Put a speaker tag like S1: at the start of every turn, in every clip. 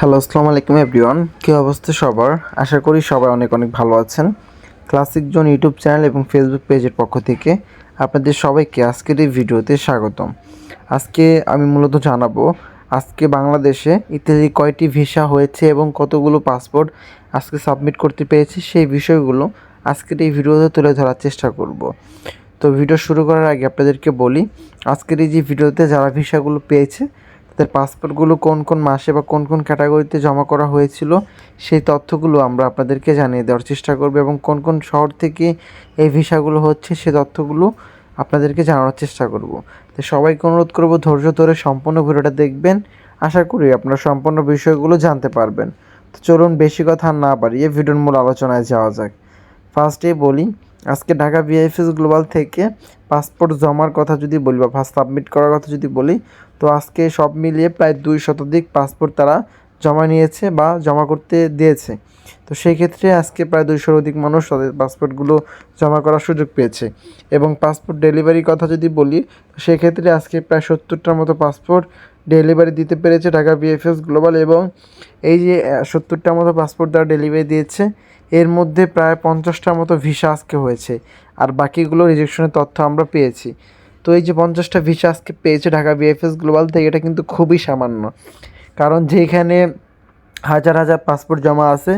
S1: Hello, আসসালামু আলাইকুম everyone. কী অবস্থা সবার? আশা করি সবাই অনেক অনেক ভালো আছেন। ক্লাসিক জোন ইউটিউব চ্যানেল এবং ফেসবুক পেজের পক্ষ থেকে আপনাদের সবাইকে আজকের এই ভিডিওতে স্বাগতম। আজকে আমি মূলত জানাব, আজকে বাংলাদেশে ইত্যাদি কয়টি ভিসা হয়েছে এবং কতগুলো পাসপোর্ট আজকে সাবমিট করতে পেরেছি সেই বিষয়গুলো আজকের এই ভিডিওতে তুলে ধরার চেষ্টা করব। তো ভিডিও শুরু করার আগে আপনাদেরকে বলি, আজকের এই যে ভিডিওতে যারা ভিসাগুলো পেয়েছে তাদের পাসপোর্টগুলো কোন কোন মাসে বা কোন কোন ক্যাটাগরিতে জমা করা হয়েছিল, সেই তথ্যগুলো আমরা আপনাদেরকে জানিয়ে দেওয়ার চেষ্টা করব এবং কোন কোন শহর থেকে এই ভিসাগুলো হচ্ছে, সে তথ্যগুলো আপনাদেরকে জানানোর চেষ্টা করব। তো সবাইকে অনুরোধ করব, ধৈর্য ধরে সম্পূর্ণ ভিডিওটা দেখবেন। আশা করি আপনারা সম্পূর্ণ বিষয়গুলো জানতে পারবেন। তো চলুন বেশি কথা না বাড়িয়ে ভিডিওর মূল আলোচনায় যাওয়া যাক। ফার্স্টে বলি, আজকে ঢাকা বিআইএফএস গ্লোবাল থেকে পাসপোর্ট জমার কথা যদি বলি বা ফার্স্ট সাবমিট করার কথা যদি বলি তো আজকে সব মিলিয়ে প্রায় দুই শতাধিক পাসপোর্ট তারা জমা নিয়েছে বা জমা করতে দিয়েছে। তো সেই ক্ষেত্রে আজকে প্রায় দুইশোর অধিক মানুষ তাদের পাসপোর্টগুলো জমা করার সুযোগ পেয়েছে এবং পাসপোর্ট ডেলিভারির কথা যদি বলি সেক্ষেত্রে আজকে প্রায় সত্তরটার মতো পাসপোর্ট ডেলিভারি দিতে পেরেছে ঢাকা বিএফএস গ্লোবাল এবং এই যে সত্তরটার মতো পাসপোর্ট তারা ডেলিভারি দিয়েছে, এর মধ্যে প্রায় পঞ্চাশটার মতো ভিসা আজকে হয়েছে। আর বাকিগুলো রিজেকশনের তথ্য আমরা পেয়েছি। তো এই যে পঞ্চাশটা ভিসা আজকে পেয়েছে ঢাকা বিএফএস গ্লোবাল থেকে, এটা কিন্তু খুবই সামান্য। কারণ যেখানে হাজার হাজার পাসপোর্ট জমা আছে,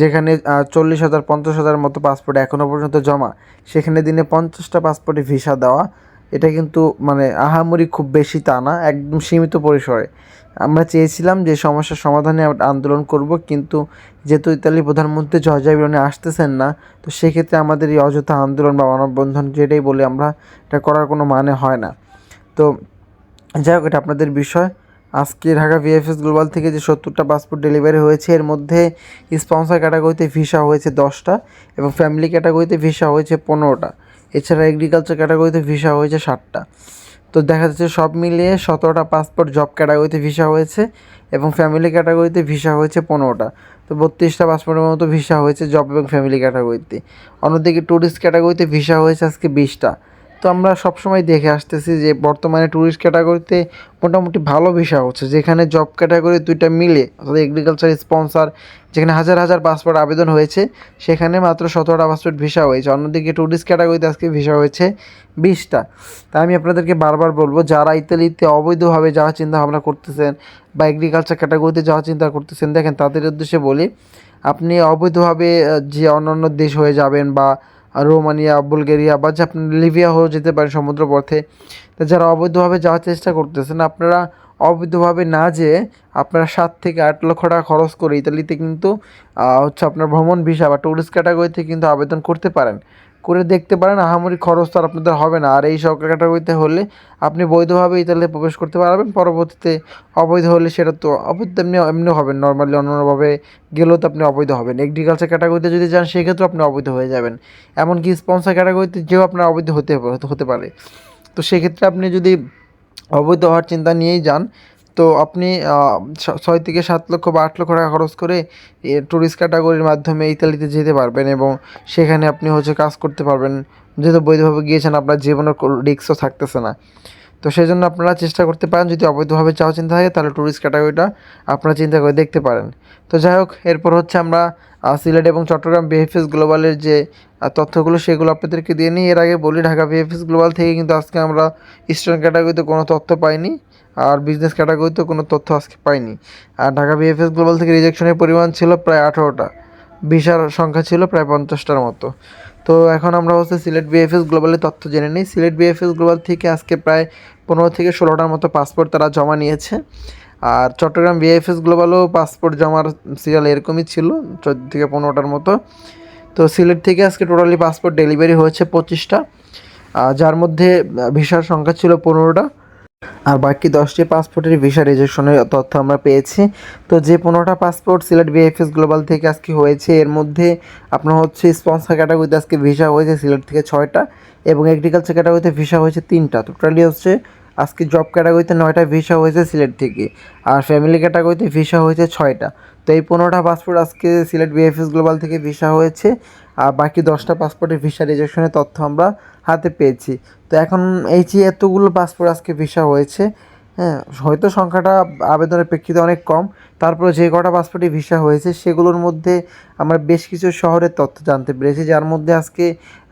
S1: যেখানে চল্লিশ হাজার, পঞ্চাশ হাজার মতো পাসপোর্ট এখনও পর্যন্ত জমা, সেখানে দিনে পঞ্চাশটা পাসপোর্টে ভিসা দেওয়া এটা কিন্তু মানে আহামরি খুব বেশি তা না, একদম সীমিত পরিসরে। আমরা চেয়েছিলাম যে সমস্যার সমাধানে আন্দোলন করব, কিন্তু যেহেতু ইতালি প্রধানমন্ত্রী জর্জা বিরনে আসতেছেন না, তো সেক্ষেত্রে আমাদের এই অযথা আন্দোলন বা মানববন্ধন যেটাই বলে আমরা, এটা করার কোনো মানে হয় না। তো যাই হোক, এটা আপনাদের বিষয়। আজকে ঢাকা ভিএফএস গ্লোবাল থেকে যে সত্তরটা পাসপোর্ট ডেলিভারি হয়েছে, এর মধ্যে স্পন্সর ক্যাটাগরিতে ভিসা হয়েছে দশটা এবং ফ্যামিলি ক্যাটাগরিতে ভিসা হয়েছে পনেরোটা। এছাড়া এগ্রিকালচার ক্যাটাগরিতে ভিসা হয়েছে ষাটটা তো দেখা যাচ্ছে সব মিলিয়ে সতেরোটা পাসপোর্ট জব ক্যাটাগরিতে ভিসা হয়েছে এবং ফ্যামিলি ক্যাটাগরিতে ভিসা হয়েছে পনেরোটা। তো বত্রিশটা পাসপোর্টের মতো ভিসা হয়েছে জব এবং ফ্যামিলি ক্যাটাগরিতে অন্যদিকে ট্যুরিস্ট ক্যাটাগরিতে ভিসা হয়েছে আজকে বিশটা। তো আমরা সবসময় দেখে আসতেছি যে বর্তমানে ট্যুরিস্ট ক্যাটাগরিতে মোটামুটি ভালো ভিসা হচ্ছে। যেখানে জব ক্যাটাগরি দুইটা মিলে, অর্থাৎ এগ্রিকালচার স্পন্সার যেখানে হাজার হাজার পাসপোর্ট আবেদন হয়েছে, সেখানে মাত্র সতেরোটা পাসপোর্ট ভিসা হয়েছে। অন্যদিকে ট্যুরিস্ট ক্যাটাগরিতে আজকে ভিসা হয়েছে বিশটা। তাই আমি আপনাদেরকে বারবার বলব, যারা ইতালিতে অবৈধভাবে যাওয়ার চিন্তা ভাবনা করতেছেন বা এগ্রিকালচার ক্যাটাগরিতে যাওয়ার চিন্তা করতেছেন, দেখেন তাদের উদ্দেশ্যে বলি, আপনি অবৈধভাবে যে অন্যান্য দেশ হয়ে যাবেন বা রোমানিয়া, বুলগেরিয়া বা যে আপনি লিবিয়া হয়েও যেতে পারে সমুদ্রপথে, তা যারা অবৈধভাবে যাওয়ার চেষ্টা করতেছেন, আপনারা অবৈধভাবে না যেয়ে আপনারা সাত থেকে আট লক্ষ টাকা খরচ করে ইতালিতে কিন্তু হচ্ছে আপনার ভ্রমণ ভিসা বা ট্যুরিস্ট ক্যাটাগরিতে কিন্তু আবেদন করতে পারেন। করে দেখতে পারেন, আহামরি খরচ তো আর আপনাদের হবে না। আর এই সরকার ক্যাটাগরিতে হলে আপনি বৈধভাবে ইতালিতে প্রবেশ করতে পারবেন, পরবর্তীতে অবৈধ হলে সেটা তো অবৈধ এমনি এমনি হবেন নর্মালি অন্যভাবে গেলেও তো আপনি অবৈধ হবেন। এগ্রিকালচার ক্যাটাগরিতে যদি যান সেক্ষেত্রেও আপনি অবৈধ হয়ে যাবেন। এমনকি স্পন্সার ক্যাটাগরিতে যেও আপনার অবৈধ হতে হতে পারে। তো সেক্ষেত্রে আপনি যদি অবৈধ হওয়ার চিন্তা নিয়েই যান তো আপনি ছয় থেকে সাত লক্ষ বা আট লক্ষ টাকা খরচ করে ট্যুরিস্ট ক্যাটাগরির মাধ্যমে ইতালিতে যেতে পারবেন এবং সেখানে আপনি হচ্ছে কাজ করতে পারবেন। যেহেতু বৈধভাবে গিয়েছেন, আপনার জীবনের রিক্সও থাকতেছে না। তো সেই জন্য আপনারা চেষ্টা করতে পারেন, যদি অবৈধভাবে চাওয়া চিন্তা থাকে, তাহলে ট্যুরিস্ট ক্যাটাগরিটা আপনারা চিন্তা করে দেখতে পারেন। তো যাই হোক, এরপর হচ্ছে আমরা সিলেট এবং চট্টগ্রাম বিএফএস গ্লোবালের যে তথ্যগুলো, সেগুলো আপনাদেরকে দিয়ে নিই। এর আগে বলি, ঢাকা বিএফএস গ্লোবাল থেকে কিন্তু আজকে আমরা ইস্টার্ন ক্যাটাগরিতে কোনো তথ্য পাইনি। আর বিজনেস ক্যাটাগরিতেও কোনো তথ্য আজকে পাইনি। আর ঢাকা বিএফএস গ্লোবাল থেকে রিজেকশনের পরিমাণ ছিল প্রায় আঠারোটা। ভিসার সংখ্যা ছিল প্রায় পঞ্চাশটার মতো। তো এখন আমরা হচ্ছে সিলেট বিএফএস গ্লোবালের তথ্য জেনে নিই। সিলেট বিএফএস গ্লোবাল থেকে আজকে প্রায় পনেরো থেকে ষোলোটার মতো পাসপোর্ট তারা জমা নিয়েছে। আর চট্টগ্রাম বিএফএস গ্লোবালও পাসপোর্ট জমার সিরিয়াল এরকমই ছিল, চোদ্দ থেকে পনেরোটার মতো। তো সিলেট থেকে আজকে টোটালি পাসপোর্ট ডেলিভারি হয়েছে পঁচিশটা। যার মধ্যে ভিসার সংখ্যা ছিল পনেরোটা। আর বাকি দশটি পাসপোর্টের ভিসা রেজিস্ট্রেশনের তথ্য আমরা পেয়েছি। তো যে পনেরোটা পাসপোর্ট সিলেট বিএফএস গ্লোবাল থেকে আজকে হয়েছে, এর মধ্যে আপনার হচ্ছে স্পন্সার ক্যাটাগরিতে আজকে ভিসা হয়েছে সিলেট থেকে ছয়টা এবং এগ্রিকালচার ক্যাটাগরিতে ভিসা হয়েছে তিনটা। টোটালি হচ্ছে আজকে জব ক্যাটাগরিতে নয়টা ভিসা হয়েছে সিলেট থেকে, আর ফ্যামিলি ক্যাটাগরিতে ভিসা হয়েছে ছয়টা। তো এই পনেরোটা পাসপোর্ট আজকে সিলেট বিএফএস গ্লোবাল থেকে ভিসা হয়েছে, আর বাকি দশটা পাসপোর্টের ভিসা রেজেকশনের তথ্য আমরা হাতে পেয়েছি। তো এখন এই যে এতগুলো পাসপোর্ট আজকে ভিসা হয়েছে হ্যাঁ হয়তো সংখ্যাটা আবেদনের প্রেক্ষিতে অনেক কম তারপরে যে কটা পাসপোর্টে ভিসা হয়েছে সেগুলোর মধ্যে আমরা বেশ কিছু শহরের তথ্য জানতে পেরেছি, যার মধ্যে আজকে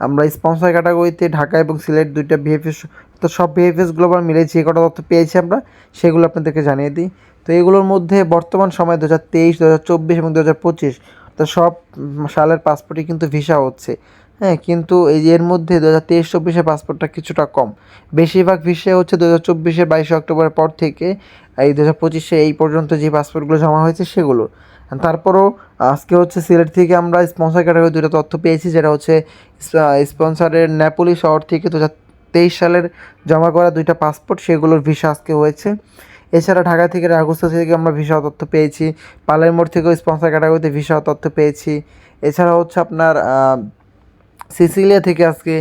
S1: আমরা স্পন্সর ক্যাটাগরিতে ঢাকা এবং সিলেট দুইটা বিএফএস তো সব বিএফএস গ্লোবাল মিলে যে কটা তথ্য পেয়েছি আমরা, সেগুলো আপনাদেরকে জানিয়ে দিই। তো এগুলোর মধ্যে বর্তমান সময় দু হাজার তেইশ দু হাজার চব্বিশ এবং দু হাজার পঁচিশ, তো সব সালের পাসপোর্টই কিন্তু ভিসা হচ্ছে। হ্যাঁ কিন্তু এই এর মধ্যে দু হাজার তেইশ, চব্বিশের পাসপোর্টটা কিছুটা কম। বেশিরভাগ ভিসা হচ্ছে দু হাজার চব্বিশের বাইশে অক্টোবরের পর থেকে এই দু হাজার পঁচিশে এই পর্যন্ত যে পাসপোর্টগুলো জমা হয়েছে সেগুলো। তারপরও আজকে হচ্ছে সিলেট থেকে আমরা স্পন্সর ক্যাটাগরি দুটো তথ্য পেয়েছি, যেটা হচ্ছে স্পন্সরের নেপোলি শহর থেকে দু হাজার তেইশ সালের জমা করা দুইটা পাসপোর্ট সেগুলোর ভিসা আজকে হয়েছে। এছাড়া ঢাকা থেকে রাগুস্তা থেকে আমরা ভিসা তথ্য পেয়েছি। পালের মোড় থেকেও স্পন্সর ক্যাটাগরিতে ভিসা তথ্য পেয়েছি। এছাড়া হচ্ছে আপনার সিসিলিয়া থেকে আজকে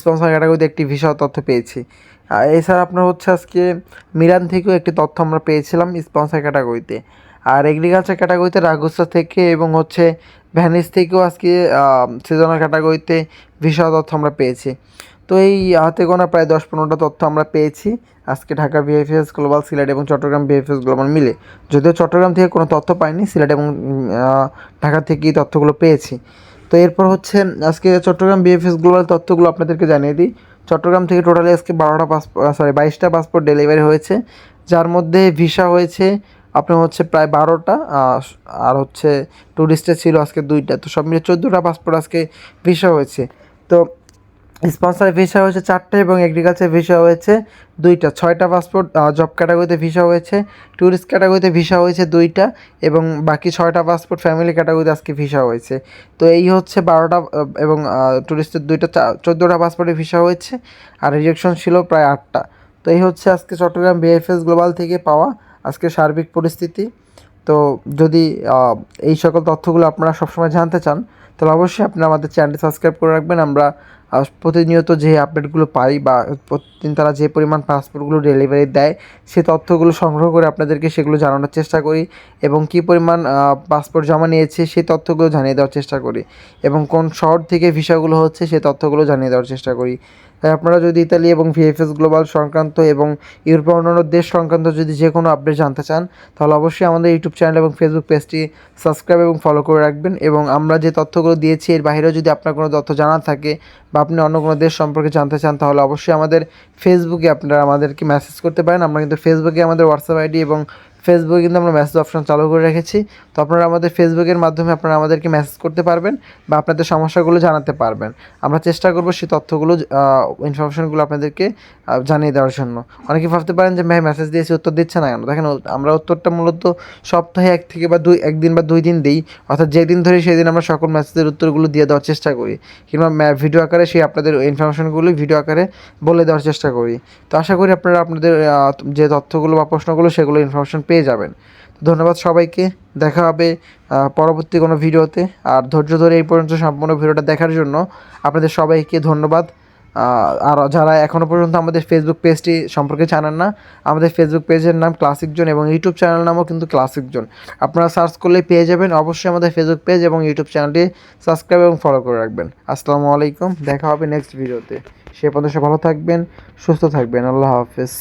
S1: স্পন্সর ক্যাটাগরিতে একটি ভিসা তথ্য পেয়েছি। এছাড়া আপনার হচ্ছে আজকে মিরান থেকেও একটি তথ্য আমরা পেয়েছিলাম স্পন্সর ক্যাটাগরিতে আর এগ্রিকালচার ক্যাটাগরিতে রাগুস্তা থেকে এবং হচ্ছে ভ্যানিস থেকেও আজকে সিজনাল ক্যাটাগরিতে ভিসা তথ্য আমরা পেয়েছি। তো এই হাতে গোনা প্রায় দশ পনেরোটা তথ্য আমরা পেয়েছি। আজকে ঢাকা বিএফএস গ্লোবাল সিলেট এবং চট্টগ্রাম বিএফএস গ্লোবাল মিলে। যদিও চট্টগ্রাম থেকে কোনো তথ্য পাইনি সিলেট এবং ঢাকা থেকেই তথ্যগুলো পেয়েছি। তো এরপর হচ্ছে, আজকে চট্টগ্রাম বিএফএস গ্লোবাল তথ্যগুলো আপনাদেরকে জানিয়ে দিই। চট্টগ্রাম থেকে টোটালি আজকে বারোটা পাসপোর্ট সরি বাইশটা পাসপোর্ট ডেলিভারি হয়েছে। যার মধ্যে ভিসা হয়েছে আপনার হচ্ছে প্রায় বারোটা আর হচ্ছে ট্যুরিস্টের ছিল আজকে দুইটা। তো সব মিলে চোদ্দোটা পাসপোর্ট আজকে ভিসা হয়েছে। তো স্পন্সর ভিসা হয়েছে চারটে এবং এগ্রিকালচার ভিসা হয়েছে দুইটা। ছয়টা পাসপোর্ট জব ক্যাটাগরিতে ভিসা হয়েছে ট্যুরিস্ট ক্যাটাগরিতে ভিসা হয়েছে দুইটা এবং বাকি ছয়টা পাসপোর্ট ফ্যামিলি ক্যাটাগরিতে আজকে ভিসা হয়েছে। তো এই হচ্ছে বারোটা এবং ট্যুরিস্টের দুইটা চোদ্দোটা পাসপোর্টে ভিসা হয়েছে আর রিজেকশন ছিল প্রায় আটটা। তো এই হচ্ছে আজকে চট্টগ্রাম বিএফএস গ্লোবাল থেকে পাওয়া আজকে সার্বিক পরিস্থিতি। তো যদি এই সকল তথ্যগুলো আপনারা সবসময় জানতে চান, তাহলে অবশ্যই আপনারা আমাদের চ্যানেলটি সাবস্ক্রাইব করে রাখবেন। আমরা প্রতিনিয়ত যে আপডেটগুলো পাই বা প্রতিদিন তারা যে পরিমাণ পাসপোর্টগুলো ডেলিভারি দেয়, সে তথ্যগুলো সংগ্রহ করে আপনাদেরকে সেগুলো জানানোর চেষ্টা করি এবং কী পরিমাণ পাসপোর্ট জমা নিয়েছে সেই তথ্যগুলো জানিয়ে দেওয়ার চেষ্টা করি এবং কোন শহর থেকে ভিসাগুলো হচ্ছে সেই তথ্যগুলো জানিয়ে দেওয়ার চেষ্টা করি। তাই আপনারা যদি ইতালি এবং ভিএফএস গ্লোবাল সংক্রান্ত এবং ইউরোপের অন্যান্য দেশ সংক্রান্ত যদি যে কোনো আপডেট জানতে চান, তাহলে অবশ্যই আমাদের ইউটিউব চ্যানেল এবং ফেসবুক পেজটি সাবস্ক্রাইব এবং ফলো করে রাখবেন এবং আমরা যে তথ্যগুলো দিয়েছি, এর বাইরেও যদি আপনার কোনো তথ্য জানা থাকে বা আপনি অন্য কোনো দেশ সম্পর্কে জানতে চান, তাহলে অবশ্যই আমাদের ফেসবুকে আপনারা আমাদেরকে মেসেজ করতে পারেন। আমরা কিন্তু ফেসবুকে আমাদের হোয়াটসঅ্যাপ আইডি এবং ফেসবুকে কিন্তু আমরা মেসেজ অপশন চালু করে রেখেছি। তো আপনারা আমাদের ফেসবুকের মাধ্যমে আপনারা আমাদেরকে মেসেজ করতে পারবেন বা আপনাদের সমস্যাগুলো জানাতে পারবেন। আমরা চেষ্টা করব সেই তথ্যগুলো ইনফরমেশনগুলো আপনাদেরকে জানিয়ে দেওয়ার জন্য। অনেকে ভাবতে পারেন যে, ভাই মেসেজ দিয়েছি, উত্তর দিচ্ছে না কেন? দেখেন আমরা উত্তরটা মূলত সপ্তাহে এক থেকে বা দুই একদিন বা দুই দিন দিই। অর্থাৎ যেদিন ধরে সেই দিন আমরা সকল মেসেজের উত্তরগুলো দিয়ে দেওয়ার চেষ্টা করি। কিংবা ভিডিও আকারে সেই আপনাদের ইনফরমেশনগুলো ভিডিও আকারে বলে দেওয়ার চেষ্টা করি। তো আশা করি আপনারা আপনাদের যে তথ্যগুলো বা প্রশ্নগুলো সেগুলো ইনফরমেশন পেয়ে যাবেন। ধন্যবাদ সবাইকে। দেখা হবে পরবর্তী কোনো ভিডিওতে। আর ধৈর্য ধরে এই পর্যন্ত সম্পূর্ণ ভিডিওটা দেখার জন্য আপনাদের সবাইকে ধন্যবাদ। আর যারা এখনও পর্যন্ত আমাদের ফেসবুক পেজটি সম্পর্কে জানেন না, আমাদের ফেসবুক পেজের নাম ক্লাসিক জোন এবং ইউটিউব চ্যানেল নামও কিন্তু ক্লাসিক জোন আপনারা সার্চ করলে পেয়ে যাবেন অবশ্যই আমাদের ফেসবুক পেজ এবং ইউটিউব চ্যানেলটি সাবস্ক্রাইব এবং ফলো করে রাখবেন। আসসালামু আলাইকুম, দেখা হবে নেক্সট ভিডিওতে সে পর্যন্ত ভালো থাকবেন, সুস্থ থাকবেন। আল্লাহ হাফেজ।